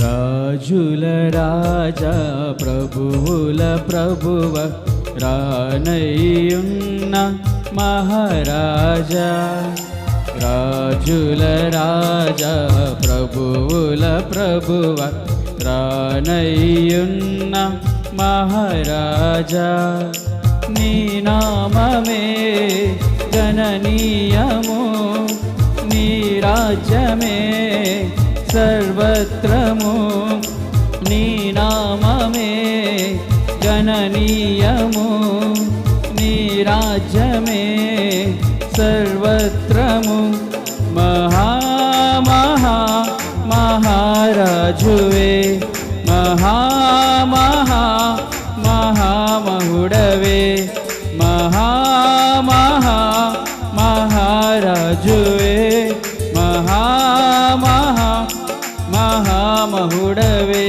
రాజుల రాజా ప్రభువుల ప్రభువ రానయ్యున్న మహారాజా. రాజుల రాజా ప్రభువుల ప్రభువ రానయ్యున్న మహారాజా. నీ నామమే గణనీయము నీ రాజ్యమే సర్వత్రము నీ నామమే గణనీయము నీ రాజ్యమే సర్వత్రము. మహా మహా మహారాజువే మహా మహా మహామహుడవే మహా మహామహుడవే